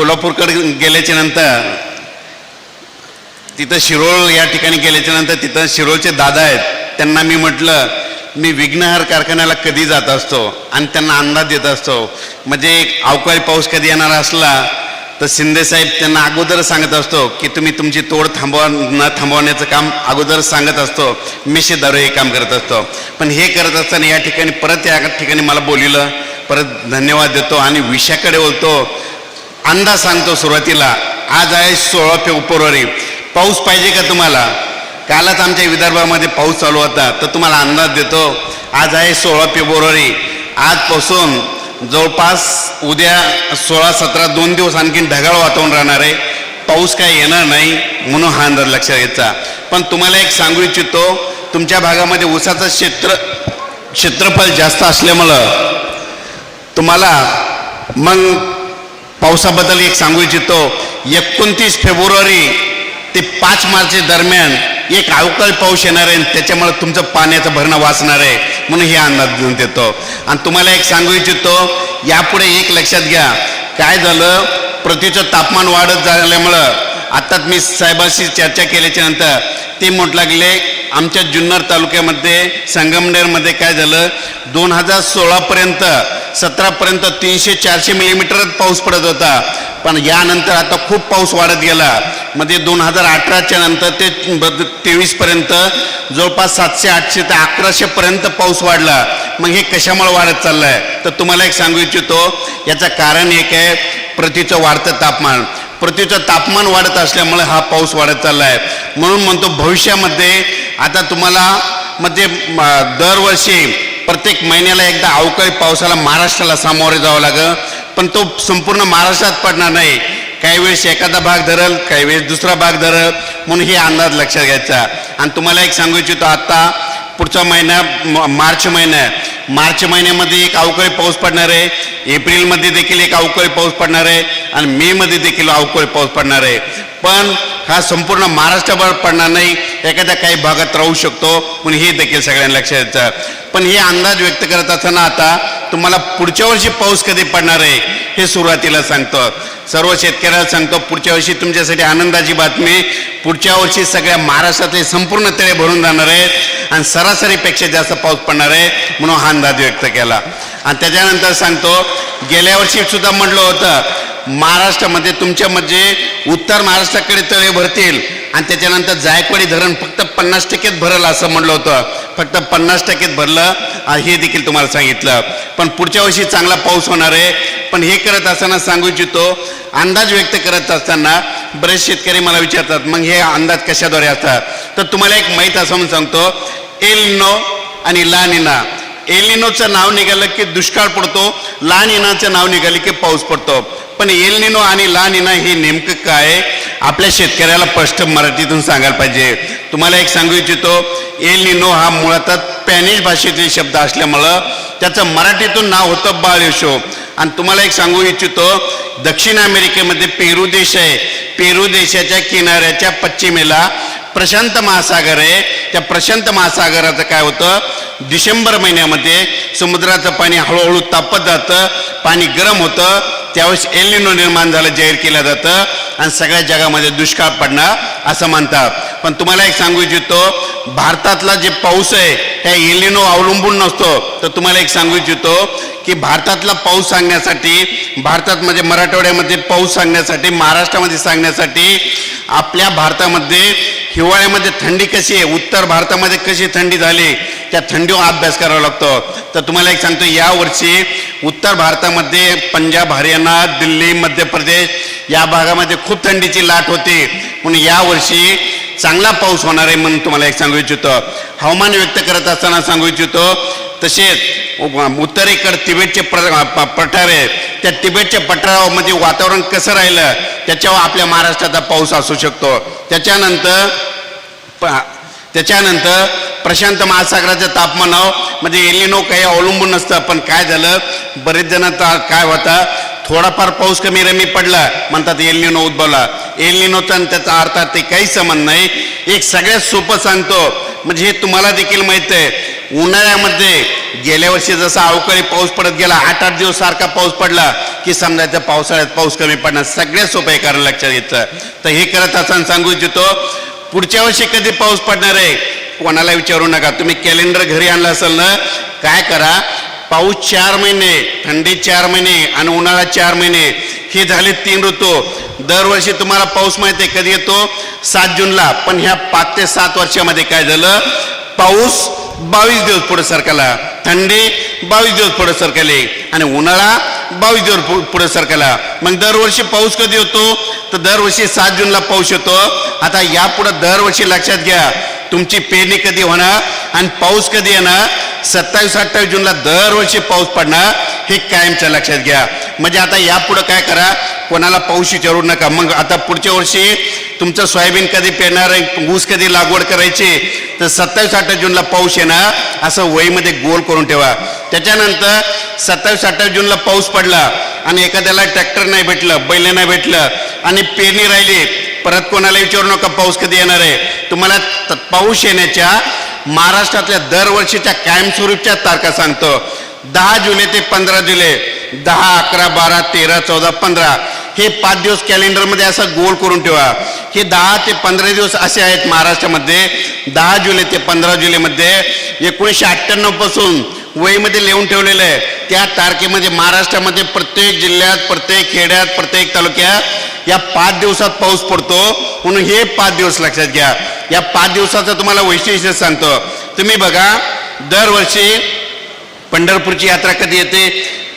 कोल्हापूरकडे गेल्याच्यानंतर तिथं शिरोळ या ठिकाणी गेल्याच्यानंतर तिथं शिरोळचे दादा आहेत. त्यांना मी म्हटलं मी विघ्नहार कारखान्याला कधी जात असतो आणि त्यांना अंदाज देत असतो. म्हणजे अवकाळी पाऊस कधी येणार असला तर शिंदेसाहेब त्यांना अगोदर सांगत असतो की तुम्ही तुमची तोड थांबवा न थांबवण्याचं काम अगोदर सांगत असतो. मिशेदारू हे काम करत असतो. पण हे करत असताना या ठिकाणी परत या ठिकाणी मला बोलिलं परत धन्यवाद देतो आणि विषयाकडे बोलतो. अंदाज सांगतो सुरुवातीला. आज आहे सोळा फेब्रुवारी पाऊस पाहिजे का तुम्हाला? कालच आमच्या विदर्भामध्ये पाऊस चालू होता तर तुम्हाला अंदाज देतो. आज आहे सोळा फेब्रुवारी आजपासून जवळपास उद्या सोळा सतरा दोन दिवस आणखीन ढगाळ वातावरण राहणार आहे. पाऊस काय येणार नाही म्हणून हा अंदाज लक्षात घ्यायचा पण तुम्हाला एक सांगू इच्छितो तुमच्या भागामध्ये ऊसाचं क्षेत्र क्षेत्रफळ जास्त असल्यामुळं तुम्हाला मग पावसाबद्दल एक सांगू इच्छितो. एकोणतीस फेब्रुवारी ते पाच मार्च दरम्यान एक अवकाळी पाऊस येणार आहे आणि त्याच्यामुळे तुमचं पाण्याचं भरणं वाचणार आहे म्हणून हे अंदाज देऊन देतो. आणि तुम्हाला एक सांगू इच्छितो यापुढे एक लक्षात घ्या. काय झालं? पृथ्वीचं तापमान वाढत झाल्यामुळं आत्ताच मी साहेबांशी चर्चा केल्याच्यानंतर ते म्हटलं लागले आमच्या जुन्नर तालुक्यामध्ये संगमनेरमध्ये काय झालं? दोन हजार सोळापर्यंत सतरापर्यंत तीनशे चारशे मिलीमीटरच पाऊस पडत होता. पण यानंतर आता खूप पाऊस वाढत गेला. मध्ये दोन हजार अठराच्या नंतर ते तेवीसपर्यंत जवळपास सातशे आठशे ते अकराशेपर्यंत पाऊस वाढला. मग हे कशामुळे वाढत चाललं आहे तर तुम्हाला एक सांगू इच्छितो याचं कारण एक आहे पृथ्वीचं वाढतं तापमान. पृथ्वीचं तापमान वाढत असल्यामुळे हा पाऊस वाढत चालला आहे म्हणून म्हणतो भविष्यामध्ये आता तुम्हाला म्हणजे दरवर्षी प्रत्येक महिन्याला एकदा अवकाळी पावसाला महाराष्ट्राला सामोरे जावं लागं पण तो संपूर्ण महाराष्ट्रात पडणार नाही. काही वेळेस एखादा भाग धरल काही वेळेस दुसरा भाग धरल म्हणून हे अंदाज लक्षात घ्यायचा. आणि तुम्हाला एक सांगू इच्छितो आत्ता पुढचा महिना म- मार्च महिना मार्च महिन्यामध्ये एक अवकाळी पाऊस पडणार आहे. एप्रिलमध्ये देखील एक अवकाळी पाऊस पडणार आहे. आणि मेमध्ये देखील अवकाळी पाऊस पडणार आहे. पण हा संपूर्ण महाराष्ट्रभर पडणार नाही. एखाद्या काही भागात राहू शकतो. म्हणून हे देखील सगळ्यांना लक्षात द्यायचं पण हे अंदाज व्यक्त करत असताना आता तुम्हाला पुढच्या वर्षी पाऊस कधी पडणार आहे हे सुरुवातीला सांगतो. सर्व शेतकऱ्याला सांगतो पुढच्या वर्षी तुमच्यासाठी आनंदाची बातमी पुढच्या वर्षी सगळ्या महाराष्ट्रातले संपूर्ण तळे भरून जाणार आहेत आणि सरासरीपेक्षा जास्त पाऊस पडणार आहे म्हणून हा अंदाज व्यक्त केला. आणि त्याच्यानंतर सांगतो गेल्या वर्षी सुद्धा म्हटलं होतं महाराष्ट्रामध्ये तुमच्या म्हणजे उत्तर महाराष्ट्राकडे तळे भरतील आणि त्याच्यानंतर जायकवाडी धरण फक्त पन्नास टक्केच भरलं असं म्हणलं होतं. फक्त पन्नास टक्केच भरलं हे देखील तुम्हाला सांगितलं. पण पुढच्या वर्षी चांगला पाऊस होणार आहे. पण हे करत असताना सांगू इच्छितो अंदाज व्यक्त करत असताना बरेच शेतकरी मला विचारतात मग हे अंदाज कशाद्वारे असतात? तर तुम्हाला एक माहीत असं म्हणून सांगतो एल नो आणि ला निना. एलिनोचं नाव निघालं की दुष्काळ पडतो लहान इनाचं नाव निघालं की पाऊस पडतो. पण एलनिनो आणि लहान इना हे नेमकं काय? आपल्या शेतकऱ्याला स्पष्ट मराठीतून सांगायला पाहिजे. तुम्हाला एक सांगू इच्छितो एलनिनो हा मुळात स्पॅनिश भाषेतील शब्द असल्यामुळं त्याचं मराठीतून नाव होतं बाळयशो आणि तुम्हाला एक सांगू इच्छितो दक्षिण अमेरिकेमध्ये पेरू देश आहे. पेरू देशाच्या किनाऱ्याच्या पश्चिमेला प्रशांत महासागर आहे. त्या प्रशांत महासागराचं काय होतं? डिसेंबर महिन्यामध्ये समुद्राचं पाणी हळूहळू तापत जातं पाणी गरम होतं त्यावेळेस एलिनो निर्माण झालं जाहीर केलं जातं आणि सगळ्या जगामध्ये दुष्काळ पडणार असं म्हणतात. पण तुम्हाला एक सांगू इच्छितो भारतातला जे पाऊस आहे त्या एलिनो अवलंबून नसतो. तर तुम्हाला एक सांगू इच्छितो की भारतातला पाऊस सांगण्यासाठी भारतात म्हणजे मराठवाड्यामध्ये पाऊस सांगण्यासाठी महाराष्ट्रामध्ये सांगण्यासाठी आपल्या भारतामध्ये हिवाळ्यामध्ये थंडी कशी आहे उत्तर भारतामध्ये कशी थंडी झाली त्या थंडीवर अभ्यास करावा लागतो. तर तुम्हाला एक सांगतो यावर्षी उत्तर भारतामध्ये पंजाब हरियाणा दिल्ली मध्य प्रदेश या भागामध्ये खूप थंडीची लाट होती. म्हणून यावर्षी चांगला पाऊस होणार आहे म्हणून तुम्हाला एक सांगू इच्छितो हवामान व्यक्त करत असताना सांगू इच्छितो तसेच उत्तरेकडे तिबेटचे प्र प- पठार आहे त्या तिबेटच्या पठारामध्ये वातावरण कसं राहिलं त्याच्यावर आपल्या महाराष्ट्राचा पाऊस असू शकतो. त्याच्यानंतर प- त्याच्यानंतर प्रशांत महासागराच्या तापमानावर म्हणजे एलिनो काही अवलंबून नसतं पण काय झालं बरेच जण काय होता थोडाफार पाऊस कमी रमी पडला म्हणतात एलिनो उद्भवला. एलिनोचा आणि त्याचा अर्थात ते काही संबंध नाही. एक सगळ्यात सोपं सांगतो म्हणजे हे तुम्हाला देखील माहीत आहे उन्हाळ्यामध्ये गेल्या वर्षी जसा अवकाळी पाऊस पडत गेला आठ आठ दिवस सारखा पाऊस पडला की समजायचं पावसाळ्यात पाऊस कमी पडणार सगळ्यात सोपं आहे कारण लक्षात येतं. तर हे करत असताना सांगू इच्छितो पुढच्या वर्षी कधी पाऊस पडणार आहे कोणाला विचारू नका. तुम्ही कॅलेंडर घरी आणलं असेल ना काय करा पाऊस चार महिने थंडी चार महिने आणि उन्हाळा चार महिने हे झाले तीन ऋतू. दरवर्षी तुम्हाला पाऊस माहिती आहे कधी येतो? सात जूनला. पण ह्या पाच ते सात वर्षामध्ये काय झालं? पाऊस बावीस दिवस पुढे सरकला. थंडी बावीस दिवस पुढे सरकले. आणि उन्हाळा बावीस दिवस पुढे सरकला. मग दरवर्षी पाऊस कधी होतो तर दरवर्षी सात जूनला पाऊस येतो. आता यापुढे दरवर्षी लक्षात घ्या. तुमची पेरणी कधी होणार आणि पाऊस कधी येणार? सत्तावीस अठ्ठावीस जूनला दरवर्षी पाऊस पडणार हे कायमच्या लक्षात घ्या. म्हणजे आता यापुढं काय करा? कोणाला पाऊस विचारू नका. मग आता पुढच्या वर्षी तुमचं सोयाबीन कधी पेरणार आहे, ऊस कधी लागवड करायची? तर सत्तावीस अठ्ठावीस जूनला पाऊस येणार असं वहीमध्ये गोल करून ठेवा. त्याच्यानंतर सत्तावीस अठ्ठावीस जूनला पाऊस पडला आणि एखाद्याला ट्रॅक्टर नाही भेटलं बैल नाही भेटलं आणि पेरणी राहिली परत कोणाला विचारू नका पाऊस कधी येणार आहे. तुम्हाला पाऊस येण्याच्या महाराष्ट्रातल्या दरवर्षीच्या कायमस्वरूपच्या तारखा सांगतो. दहा जुलै ते पंधरा जुलै दहा अकरा बारा तेरा चौदा पंधरा. हे पाच दिवस कॅलेंडरमध्ये असं गोल करून ठेवा. हे दहा ते पंधरा दिवस असे आहेत महाराष्ट्रामध्ये. दहा जुलै ते पंधरा जुलैमध्ये एकोणीसशे अठ्ठ्याण्णवपासून वहीमध्ये लिहून ठेवलेलं आहे. त्या तारखेमध्ये महाराष्ट्रामध्ये प्रत्येक जिल्ह्यात प्रत्येक खेड्यात प्रत्येक तालुक्यात या पाच दिवसात पाऊस पडतो. म्हणून हे पाच दिवस लक्षात घ्या. या पाच दिवसाचं तुम्हाला वैशिष्ट्य सांगतो. तुम्ही बघा दरवर्षी पंढरपूरची यात्रा कधी येते?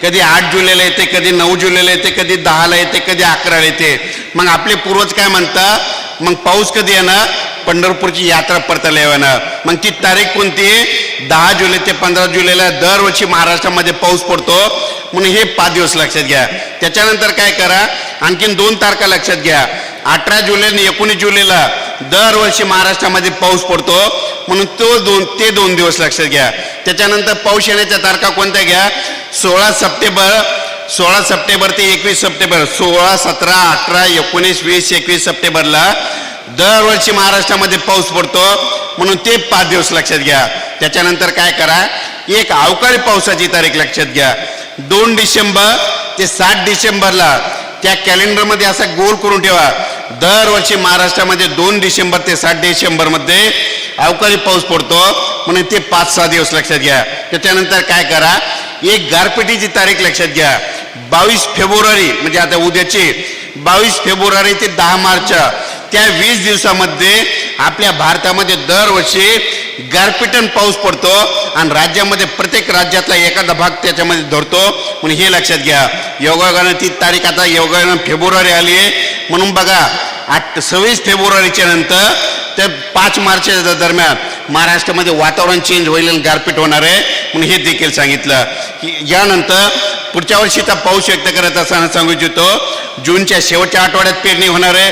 कधी आठ जुलैला येते कधी नऊ जुलैला येते कधी दहाला येते कधी अकराला येते. मग आपले पूर्वज काय म्हणतात? मग पाऊस कधी येणार? पंढरपूरची यात्रा परतायला येवानं मग ती तारीख कोणती? दहा जुलै ते पंधरा जुलैला दरवर्षी महाराष्ट्रामध्ये पाऊस पडतो. म्हणून हे पाच दिवस लक्षात घ्या. त्याच्यानंतर काय करा? आणखीन दोन तारखा लक्षात घ्या. अठरा जुलै आणि एकोणीस जुलैला दरवर्षी महाराष्ट्रामध्ये पाऊस पडतो. म्हणून तो दोन ते दोन दिवस लक्षात घ्या. त्याच्यानंतर पाऊस येण्याच्या तारखा कोणत्या घ्या? सोळा सप्टेंबर सोळा सप्टेंबर ते एकवीस सप्टेंबर सोळा सतरा अठरा एकोणीस वीस एकवीस सप्टेंबरला दरवर्षी महाराष्ट्रामध्ये पाऊस पडतो. म्हणून ते पाच दिवस लक्षात घ्या. त्याच्यानंतर काय करा एक अवकाळी पावसाची तारीख लक्षात घ्या. दोन डिसेंबर ते सात डिसेंबरला त्या कॅलेंडरमध्ये असा गोल करून ठेवा. दरवर्षी महाराष्ट्रामध्ये दोन डिसेंबर ते सात डिसेंबरमध्ये अवकाळी पाऊस पडतो. म्हणून ते पाच सहा दिवस लक्षात घ्या. त्याच्यानंतर काय करा एक गारपिटीची तारीख लक्षात घ्या. बावीस फेब्रुवारी म्हणजे आता उद्याची बावीस फेब्रुवारी ते दहा मार्च त्या वीस दिवसामध्ये आपल्या भारतामध्ये दरवर्षी गारपिटन पाऊस पडतो आणि राज्यामध्ये प्रत्येक राज्यातला एखादा भाग त्याच्यामध्ये धरतो. म्हणून हे लक्षात घ्या. योगायोगानं ती तारीख आता योगायोगानं फेब्रुवारी आली आहे. म्हणून बघा आठ सव्वीस फेब्रुवारीच्या नंतर ते पाच मार्चच्या दरम्यान महाराष्ट्रामध्ये वातावरण चेंज होईल आणि गारपीट होणार आहे. म्हणून हे देखील सांगितलं. यानंतर पुढच्या वर्षीचा पाऊस व्यक्त करत असताना सांगू इच्छितो जूनच्या शेवटच्या आठवड्यात पेरणी होणार आहे.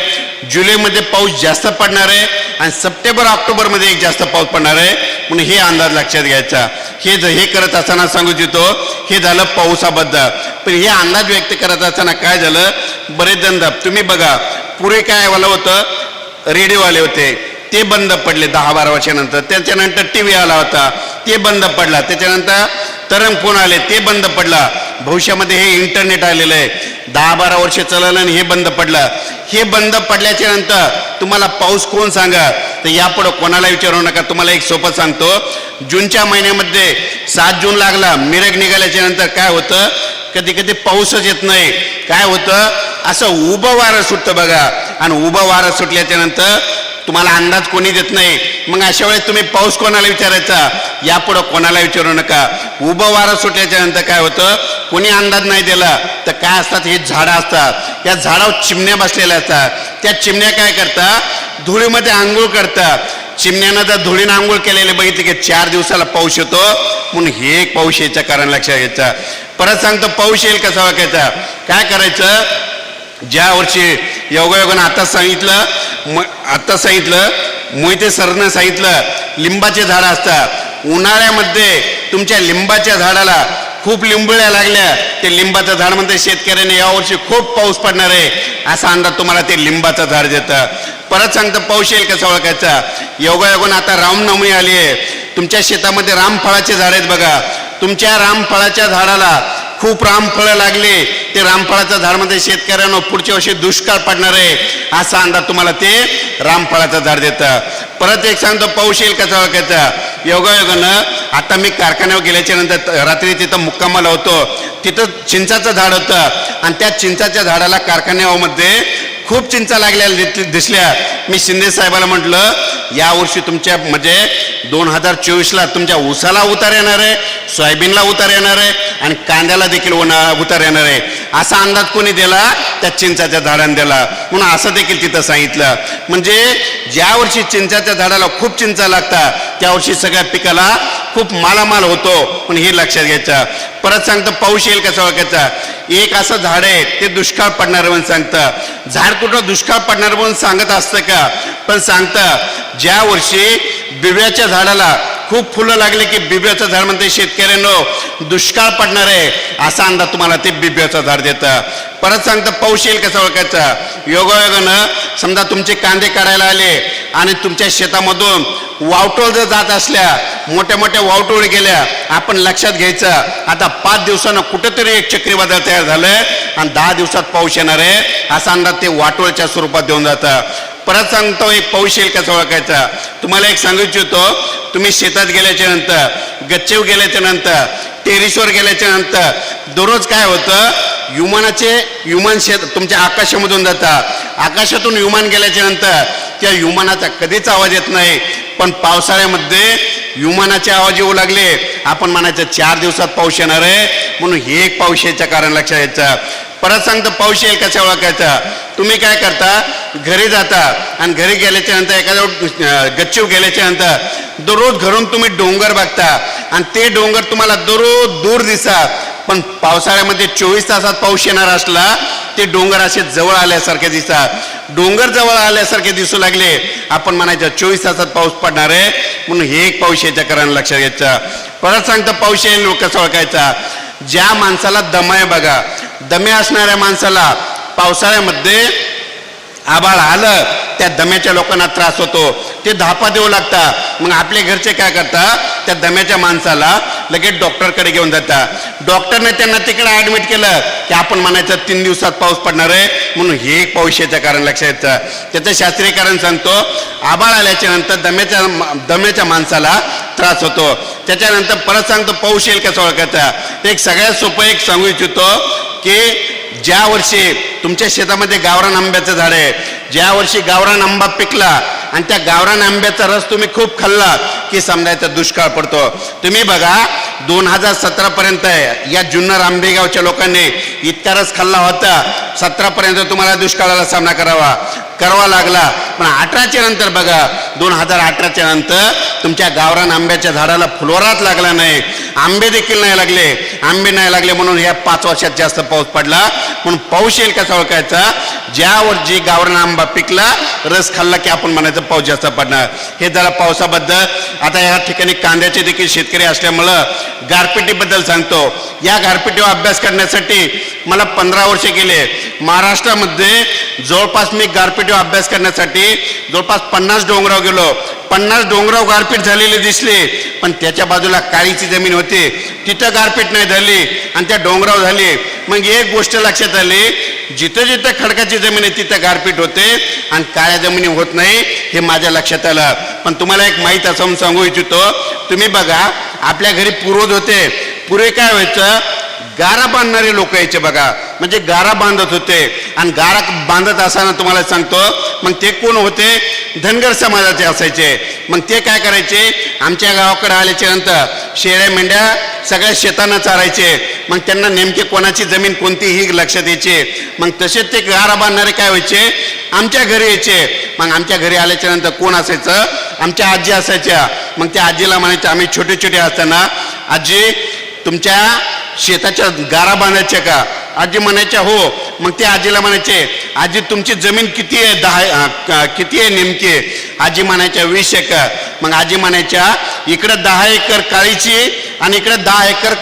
जुलैमध्ये पाऊस जास्त पडणार आहे आणि सप्टेंबर ऑक्टोबरमध्ये एक जास्त पाऊस पडणार आहे. म्हणून हे अंदाज लक्षात घ्यायचा. हे जर हे करत असताना सांगू इच्छितो हे झालं पावसाबद्दल. पण हे अंदाज व्यक्त करत असताना काय झालं? बरेच जण तुम्ही बघा पुरे काय वाला होतं? रेडिओ आले होते. ते बंद पडले दहा बारा वर्षानंतर. त्याच्यानंतर टी व्ही आला होता. ते बंद पडला. त्याच्यानंतर तरंग फोन आले. ते बंद पडला. भविष्यामध्ये हे इंटरनेट आलेलं आहे. दहा बारा वर्ष चाललं आणि हे बंद पडलं. हे बंद पडल्याच्या नंतर तुम्हाला पाऊस कोण सांगा? तर यापुढं कोणाला विचारू नका. तुम्हाला एक सोपं सांगतो. जूनच्या महिन्यामध्ये सात जून लागला. मिरग निघाल्याच्या नंतर काय होतं? कधी कधी पाऊसच येत नाही. काय होतं? असं उभं वारं सुटतं बघा. आणि उभं वारं सुटल्याच्या नंतर तुम्हाला अंदाज कोणी देत नाही. मग अशा वेळेस तुम्ही पाऊस कोणाला विचारायचा? यापुढं कोणाला विचारू नका. उभं वारं सुटल्याच्या नंतर काय होतं? कोणी अंदाज नाही दिला तर काय असतात? हे झाडं असतात. या झाडावर चिमण्या बसलेल्या असतात. त्या चिमण्या काय करतात? धुळीमध्ये आंघोळ करतात. चिमण्यानं जर धुळीनं आंघोळ केलेले बघितले की चार दिवसाला पाऊस येतो म्हणून हे एक पाऊस यायचं कारण लक्षात घ्यायचं. परत सांगतो पाऊस येईल कसा वाकायचा काय करायचं? ज्या वर्षी योगायोगानं आता सांगितलं म आत्ता सांगितलं मोहिते सरनं सांगितलं लिंबाचे झाडं असतात. उन्हाळ्यामध्ये तुमच्या लिंबाच्या झाडाला खूप लिंबुळ्या लागल्या. ते लिंबाचं झाड म्हणते शेतकऱ्याने यावर्षी खूप पाऊस पडणार आहे. असा अंदाज तुम्हाला ते लिंबाचं झाड देतं. परत सांगतं पाऊस येईल कसा ओळखायचा योगायोगानं आता रामनवमी आली आहे. तुमच्या शेतामध्ये रामफळाचे झाड आहेत बघा. तुमच्या रामफळाच्या झाडाला खूप रामफळं लागले. ते रामफळाच्या झाडमध्ये शेतकऱ्यांना पुढच्या वर्षी दुष्काळ पडणार आहे. असा अंदाज तुम्हाला ते रामफळाचं झाड देतं. परत एक सांगतो पाऊस येईल कसा ओळखायचा? योगायोगानं आता मी कारखान्यावर गेल्याच्यानंतर रात्री तिथं मुक्कामाला होतो. तिथं चिंचाचं झाड होतं. आणि त्या चिंचाच्या झाडाला कारखान्यामध्ये खूप चिंचा लागलेल्या दिसल्या. मी शिंदे साहेबाला म्हटलं यावर्षी तुमच्या म्हणजे दोन हजार चोवीसला तुमच्या ऊसाला उतार येणार आहे सोयाबीनला उतार येणार आहे आणि कांद्याला देखील उतार येणार आहे. असा अंदाज कोणी दिला? त्या चिंचाच्या झाडाने दिला म्हणून असं देखील तिथं सांगितलं. म्हणजे ज्या वर्षी चिंचाच्या झाडाला खूप चिंचा लागतात त्या वर्षी सगळ्या पिकाला खूप मालामाल होतो. पण हे लक्षात घ्यायचं. परत सांगतं पाऊस येईल कसा ओळखायचा एक असं झाड आहे ते दुष्काळ पडणार म्हणून सांगतं. झाड कुठं दुष्काळ पडणार म्हणून सांगत असतं का? पण सांगतं ज्या वर्षी बिव्याच्या झाडाला खूप फुलं लागली की बिब्याचं झाड म्हणते शेतकऱ्यांनो दुष्काळ पडणार आहे असा अंदाज तुम्हाला ते बिब्याचं झाड देतं. परत सांगतं पाऊस येईल कसा ओळखायचा? योगायोगानं समजा तुमचे कांदे काढायला आले आणि तुमच्या शेतामधून वावटोळ जर जात असल्या मोठ्या मोठ्या वावटोळ गेल्या आपण लक्षात घ्यायचं आता पाच दिवसानं कुठंतरी एक चक्रीवादळ तयार झालंय आणि दहा दिवसात पाऊस येणार आहे असा अंदाज ते वाटोळच्या स्वरूपात देऊन जातं. परत सांगतो एक पाऊस येईल कसा ओळखायचा तुम्हाला एक सांगू इच्छितो तुम्ही शेतात गेल्याच्यानंतर गच्चीव गेल्याच्यानंतर टेरिसवर गेल्याच्यानंतर दररोज काय होतं? विमानाचे विमान शेत तुमच्या आकाशामधून जातात आकाशातून विमान गेल्याच्यानंतर त्या विमानाचा कधीच आवाज येत नाही. पण पावसाळ्यामध्ये विमानाचे आवाज येऊ लागले. आपण म्हणायचं चार दिवसात पाऊस येणार आहे. म्हणून हे एक पाऊस यायचं कारण लक्षात यायचं. परत सांगतो पाऊस येईल कशा ओळखायचा? तुम्ही काय करता? घरी जाता आणि घरी गेल्याच्यानंतर एखाद्या गच्चीव गेल्याच्यानंतर दररोज घरून तुम्ही डोंगर बघता आणि ते डोंगर तुम्हाला दररोज दूर दिसतात. पण पावसाळ्यामध्ये चोवीस तासात पाऊस येणार असला ते डोंगर असे जवळ आल्यासारखे दिसतात. डोंगर जवळ आल्यासारखे दिसू लागले. आपण म्हणायचं चोवीस तासात पाऊस पडणार आहे. म्हणून हे एक पाऊस याच्या कारण लक्षात घ्यायचं. परत सांगतं पाऊस येईल कसं ओळखायचा ज्या माणसाला दम आहे बघा. दमे असणाऱ्या माणसाला पावसाळ्यामध्ये आबाळ आलं त्या दम्याच्या लोकांना त्रास होतो. ते धापा देऊ लागतात मग आपले घरचे काय करतात त्या दम्याच्या माणसाला लगेच डॉक्टरकडे घेऊन जातात डॉक्टरने त्यांना तिकडे ॲडमिट केलं की आपण म्हणायचं तीन दिवसात पाऊस पडणार आहे. म्हणून हे एक पाऊस याचं कारण लक्षात येतं. त्याचं शास्त्रीय कारण सांगतो आबाळ आल्याच्यानंतर दम्याच्या दम्याच्या माणसाला त्रास होतो. त्याच्यानंतर परत सांगतो पाऊस येईल कसं ओळखायचा एक सगळ्यात सोपं एक सांगू इच्छितो की ज्या वर्षी तुमच्या शेतामध्ये गावरान आंब्याचं झाड आहे ज्या वर्षी गावरान आंबा पिकला आणि त्या गावरान आंब्याचा रस तुम्ही खूप खाल्ला की समजायचा दुष्काळ पडतो. तुम्ही बघा दोन हजार सतरापर्यंत या जुन्नर आंबेगावच्या लोकांनी इतका रस खाल्ला होता. सतरापर्यंत तुम्हाला दुष्काळाला सामना करावा करावा लागला. पण अठराच्या नंतर बघा दोन हजार अठराच्या नंतर तुमच्या गावरान आंब्याच्या झाडाला फुलोराच लागला नाही. आंबे देखील नाही लागले. आंबे नाही लागले म्हणून या पाच वर्षात जास्त पाऊस पडला. म्हणून पाऊस येईल कसा ओळखायचा ज्यावर जी गावरान आंबा पिकला रस खाल्ला की आपण म्हणायचं पाऊस जास्त पडणार. हे जरा पावसाबद्दल आता या ठिकाणी कांद्याचे देखील शेतकरी असल्यामुळं गारपिटीबद्दल सांगतो. या गारपिटीवर अभ्यास करण्यासाठी मला पंधरा वर्षे गेले. महाराष्ट्रामध्ये जवळपास मी गारपिटीवर अभ्यास करण्यासाठी जवळपास पन्नास डोंगराव गेलो. पन्नास डोंगराव गारपीट झालेली दिसली पण त्याच्या बाजूला काळीची जमीन होती. तिथं गारपीट नाही झाली आणि त्या डोंगराव झाली. मग एक गोष्ट लक्षात आली जिथं जिथं खडकाची जमीन आहे तिथं गारपीट होते आणि काळ्या जमिनी होत नाही हे माझ्या लक्षात आलं. पण तुम्हाला एक माहीत असं सांगू इच्छितो. तुम्ही बघा आपल्या घरी पूर्वज होते. पूर्वी काय व्हायचं? गारा बांधणारे लोक यायचे बघा. म्हणजे गारा बांधत होते. आणि गारा बांधत असताना तुम्हाला सांगतो मग ते कोण होते? धनगर समाजाचे असायचे. मग ते काय करायचे? आमच्या गावाकडे आल्याच्यानंतर शेळ्या मेंढ्या सगळ्या शेतांना चारायचे. मग त्यांना नेमके कोणाची जमीन कोणती ही लक्षात यायचे. मग तसेच ते गारा बांधणारे काय व्हायचे? आमच्या घरी यायचे. मग आमच्या घरी आल्याच्यानंतर कोण असायचं? आमच्या आजी असायच्या. मग त्या आजीला म्हणायचे आम्ही छोटे छोटे असताना आजी तुमच्या शेताच्या गारा बांधायच्या का? आजी म्हणायच्या हो. मग ते आजीला म्हणायचे आजी तुमची जमीन किती आहे? दहा किती आहे नेमकी? आहे आजी म्हणायच्या वीस एकर. मग आजी म्हणायच्या इकडं दहा एकर काळीची आणि इकडं दहा एकर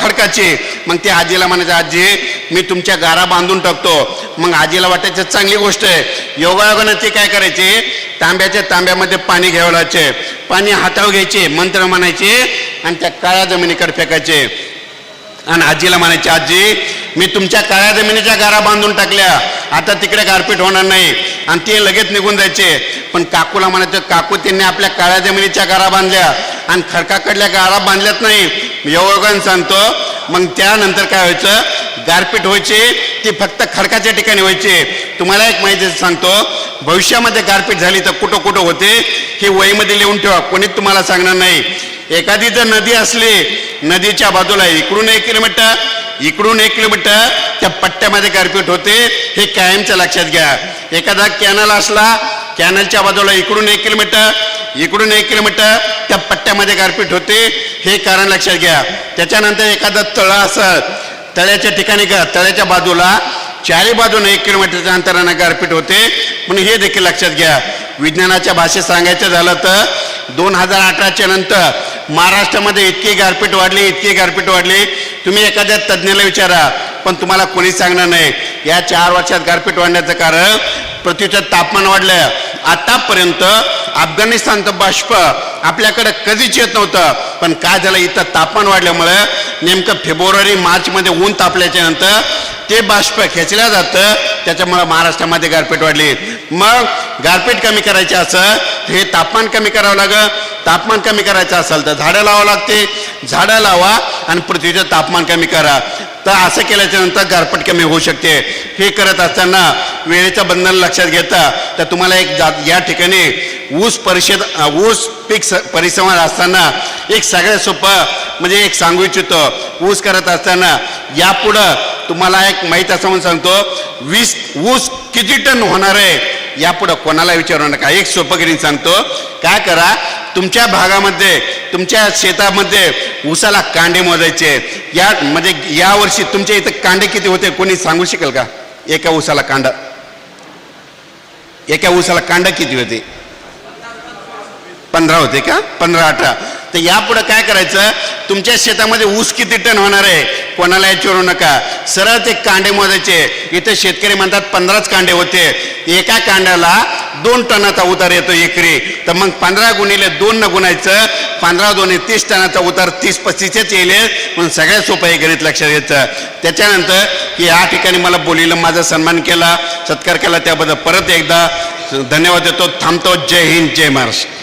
खडकाची. मग ते आजीला म्हणायचं आजी मी तुमच्या गारा बांधून टाकतो. मग आजीला वाटायचं चांगली गोष्ट आहे. योगायोगानं ते काय करायचे? तांब्याच्या तांब्यामध्ये पाणी घ्यावं लागायचे. पाणी हातावर घ्यायचे मंत्र म्हणायचे आणि त्या काळ्या जमिनीकडे फेकायचे. आणि आजीला म्हणायचे आजी मी तुमच्या काळ्या जमिनीच्या गारा बांधून टाकल्या. आता तिकडे गारपीट होणार नाही. आणि ते लगेच निघून जायचे. पण काकूला म्हणायचं काकू त्यांनी आपल्या काळ्या जमिनीच्या गारा बांधल्या. आणि खडकाकडल्या गारा बांधल्यात नाही. एवढं सांगतो. मग त्यानंतर काय व्हायचं? गारपीट व्हायची ती फक्त खडकाच्या ठिकाणी व्हायची. तुम्हाला एक माहिती सांगतो भविष्यामध्ये गारपीट झाली तर कुठं कुठं होते हे वहीमध्ये लिहून ठेवा कोणीच तुम्हाला सांगणार नाही. एखादी जर नदी असली नदीच्या बाजूला इकडून एक किलोमीटर इकडून एक किलोमीटर त्या पट्ट्यामध्ये गारपीट होते हे कायमच्या लक्षात घ्या. एखादा कॅनल असला कॅनलच्या बाजूला इकडून एक किलोमीटर इकडून एक किलोमीटर त्या पट्ट्यामध्ये गारपीट होते हे कारण लक्षात घ्या. त्याच्यानंतर एखादा तळ असं तळ्याच्या ठिकाणी तळ्याच्या बाजूला चारी बाजूने एक किलोमीटरच्या अंतराने गारपीट होते. म्हणून हे देखील लक्षात घ्या. विज्ञानाच्या भाषेत सांगायचं झालं तर दोन हजार अठराच्या नंतर महाराष्ट्रामध्ये इतकी गारपीट वाढली इतकी गारपीट वाढली. तुम्ही एखाद्या तज्ज्ञाला विचारा पण तुम्हाला कोणीच सांगणार नाही. या चार वर्षात गारपीट वाढण्याचं कारण पृथ्वीचं तापमान वाढलं. आतापर्यंत अफगाणिस्तानचं बाष्प आपल्याकडं कधीच येत नव्हतं. पण काय झालं इथं तापमान वाढल्यामुळं नेमकं फेब्रुवारी मार्चमध्ये ऊन तापल्याच्या नंतर ते बाष्प खेचल्या जातं. त्याच्यामुळं महाराष्ट्रामध्ये गारपीट वाढली. मग गारपीट कमी करायची असं हे तापमान कमी करावं लागं तापमान कमी करायचं असेल तर झाडं लावावं लागते. झाडं लावा आणि पृथ्वीचं तापमान कमी करा. तर असं केल्याच्यानंतर गारपीट कमी होऊ शकते. हे करत असताना वेळेचं बंधन लक्षात घेता. तर तुम्हाला एक जा या ठिकाणी ऊस परिषद ऊस पीक स- परिसंवाद असताना एक सगळ्यात सोपं म्हणजे एक सांगू इच्छितो. ऊस करत असताना यापुढं तुम्हाला एक माहीत असं म्हणून सांगतो वीस ऊस किती टन होणार आहे यापुढं कोणाला विचारू नका. एक सोपं सांगतो. काय करा तुमच्या भागामध्ये तुमच्या शेतामध्ये ऊसाला कांडे मोजायचे. या म्हणजे यावर्षी तुमच्या इथं कांडे किती होते कोणी सांगू शकेल का? एका ऊसाला कांडा. एका ऊसाला कांडा किती होते? पंधरा होते का? पंधरा अठरा. तर यापुढं काय करायचं? तुमच्या शेतामध्ये ऊस किती टन होणार आहे? कोणाला विचारू नका. सरळ ते कांडे मोजायचे. इथे शेतकरी म्हणतात पंधराच कांडे होते. एका कांड्याला दोन टनाचा उतार येतो एकरी. तर मग पंधरा गुणिले दोन न गुणायचं. पंधरा दोन तीस टनाचा उतार तीस पस्तीसच येईल. म्हणून सगळ्यात सोपं हे गणित लक्षात घ्यायचं त्याच्यानंतर की या ठिकाणी मला बोलीला माझा सन्मान केला. सत्कार केला. त्याबद्दल परत एकदा धन्यवाद देतो. थांबतो. जय हिंद. जय महाराष्ट्र.